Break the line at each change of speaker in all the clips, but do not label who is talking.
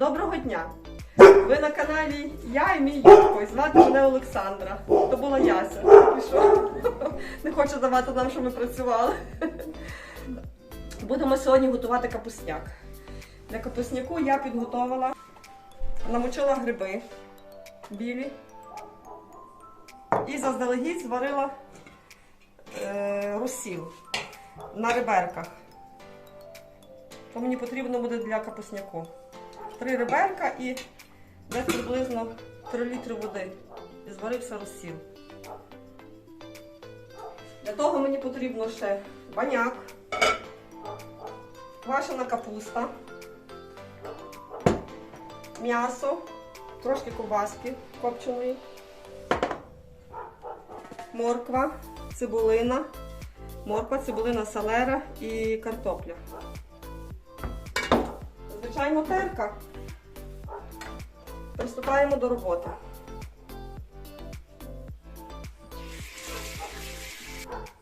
Доброго дня! Ви на каналі Я і мій Юрко, і звати мене Олександра. То була Яся. Пішов. Не хоче давати нам, що ми працювали. Будемо сьогодні готувати капусняк. Для капусняку я підготувала, намочила гриби білі і заздалегідь зварила е, розсіл на реберках. То мені потрібно буде для капусняку. Три реберка і десь приблизно 3 літри води. І зварився розсіл. Для того мені потрібно ще баняк, квашена капуста, м'ясо, трошки ковбаски копченої, морква, цибулина, морква, цибулина, селера і картопля. Звичайно, терка. Приступаємо до роботи.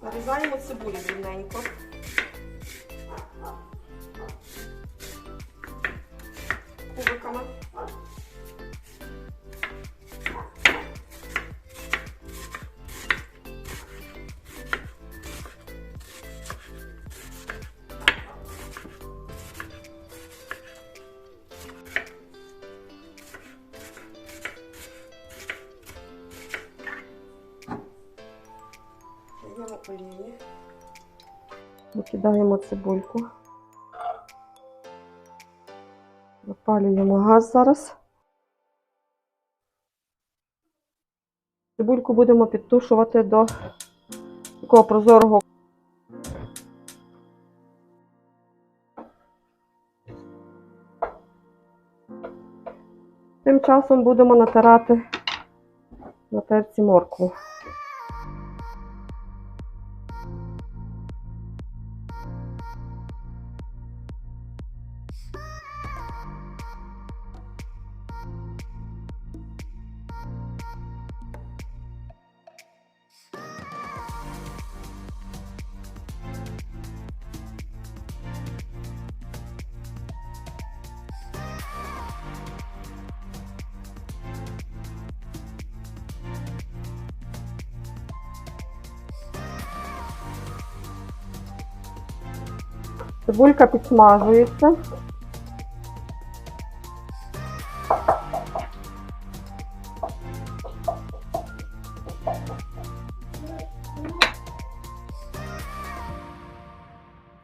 Нарізаємо цибулю дрібненько. Викидаємо цибульку. Запалюємо газ зараз. Цибульку будемо підтушувати до такого прозорого. Тим часом будемо натирати на терці моркву. Цибулька підсмажується.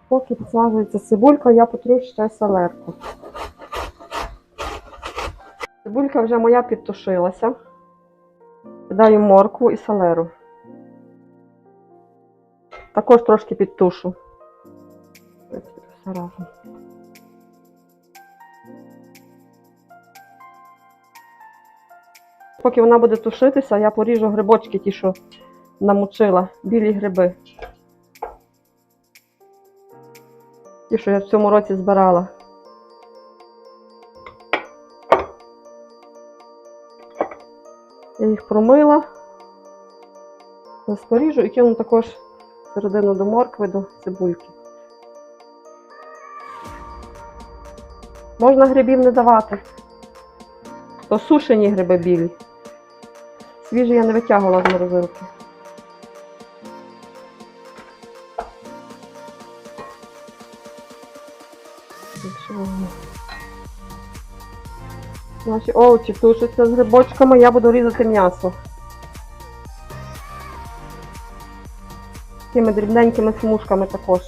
Поки підсмажується цибулька, я потру ще селерку. Цибулька вже моя підтушилася. Кидаю моркву і селеру. Також трошки підтушу. Разом. Поки вона буде тушитися, я поріжу грибочки ті, що намочила, білі гриби. Ті, що я в цьому році збирала. Я їх промила, зараз поріжу і кину також середину до моркви, до цибульки. Можна грибів не давати. То сушені гриби білі. Свіжі я не витягувала з морозилки. Наші овочі тушаться з грибочками, я буду різати м'ясо. Такими дрібненькими смужками також.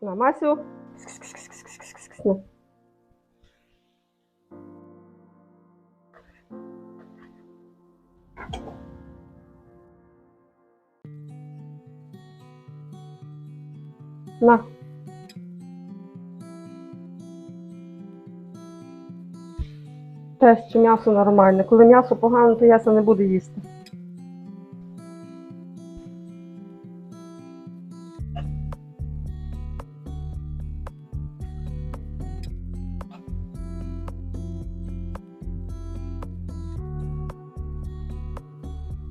На Масю. На. Тест чи м'ясо нормальне. Коли м'ясо погано, то я це не буду їсти.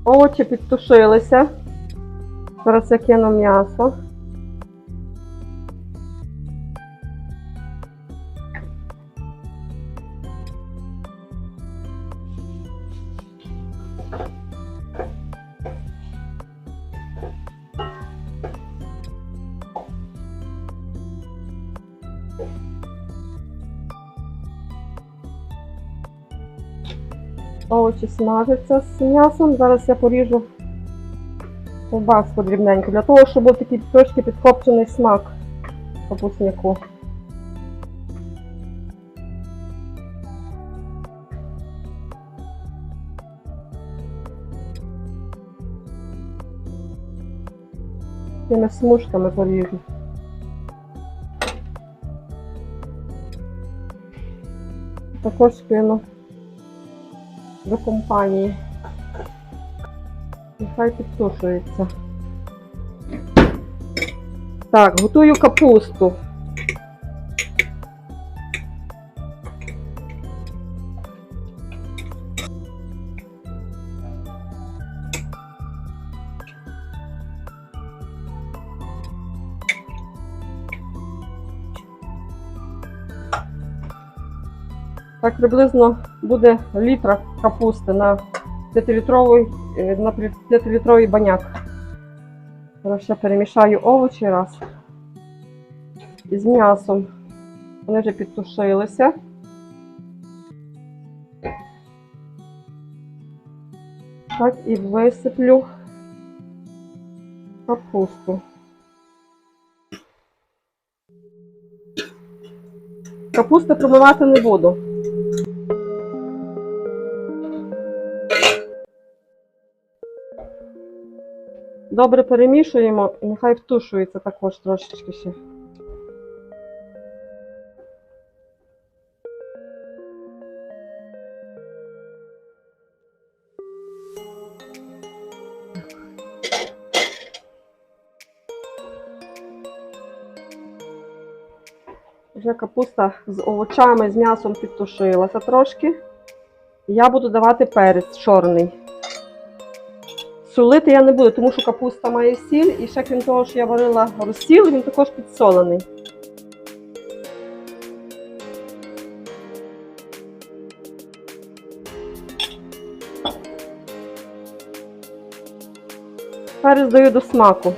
Овочі підтушилися. Зараз я кину м'ясо. Овочі смажаться з м'ясом. Зараз я поріжу ковбаску дрібненьку, для того, щоб був такий трошки підхопчений смак капусняку. Тими смужками поріжу. Також кину до компанії. Нехай підсушується. Так, готую капусту. Так приблизно буде літра капусти на 5-літровий, е, на 5-літровий баняк. Зараз ще перемішаю овочі раз. І з м'ясом. Вони вже підтушилися. Так, і висиплю капусту. Капусту промивати не буду. Добре перемішуємо нехай втушується також трошечки ще. Вже капуста з овочами, з м'ясом підтушилася трошки. Я буду давати перець чорний. Солити я не буду, тому що капуста має сіль, і ще крім того, що я варила розсіл, він також підсолений. Перець даю до смаку.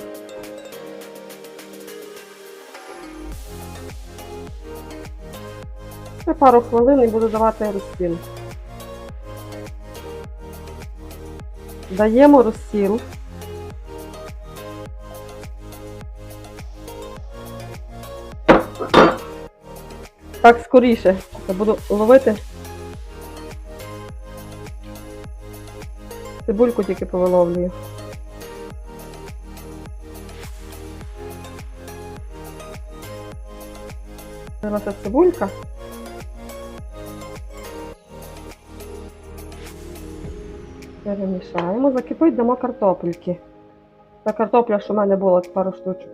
Ще пару хвилин і буду давати розсіл. Даємо розсіл. Так скоріше. Я буду ловити. Цибульку тільки повиловлюю. Зараз цибулька. Перемішаємо, закипить, дамо картопельки. Та картопля, що в мене було пару штучок.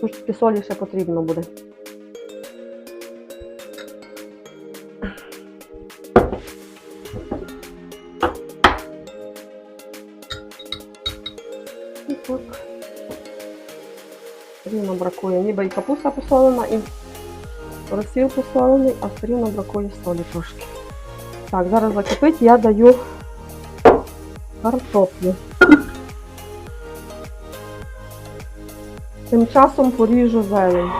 Трошки солі ще потрібно буде. Бракує. Ніби і капуста посолена, і розсіл посолений, а все рівно бракує солі трошки. Так, зараз закипить, я даю картоплю. Тим часом поріжу зелень.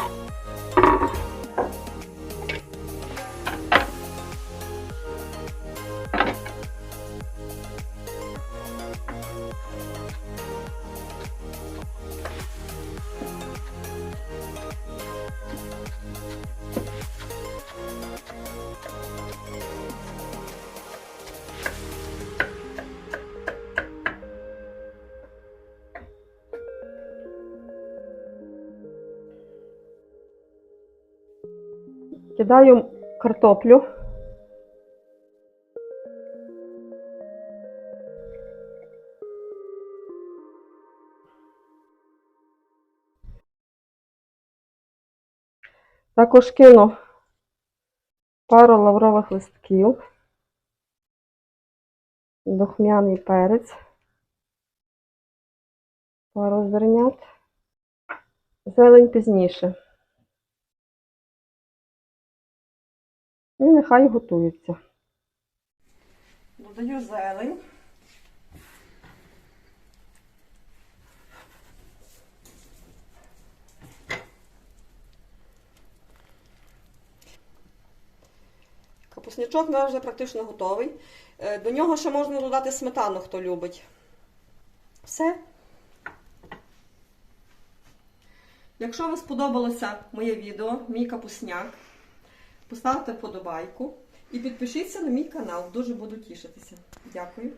Кидаю картоплю. Також кину пару лаврових листків, духмяний перець, пару зернят, зелень пізніше. І нехай готується. Додаю зелень. Капуснячок у нас вже практично готовий. Е, До нього ще можна додати сметану, хто любить. Все. Якщо вам сподобалося моє відео, мій капусняк, поставте вподобайку і підпишіться на мій канал. Дуже буду тішитися. Дякую.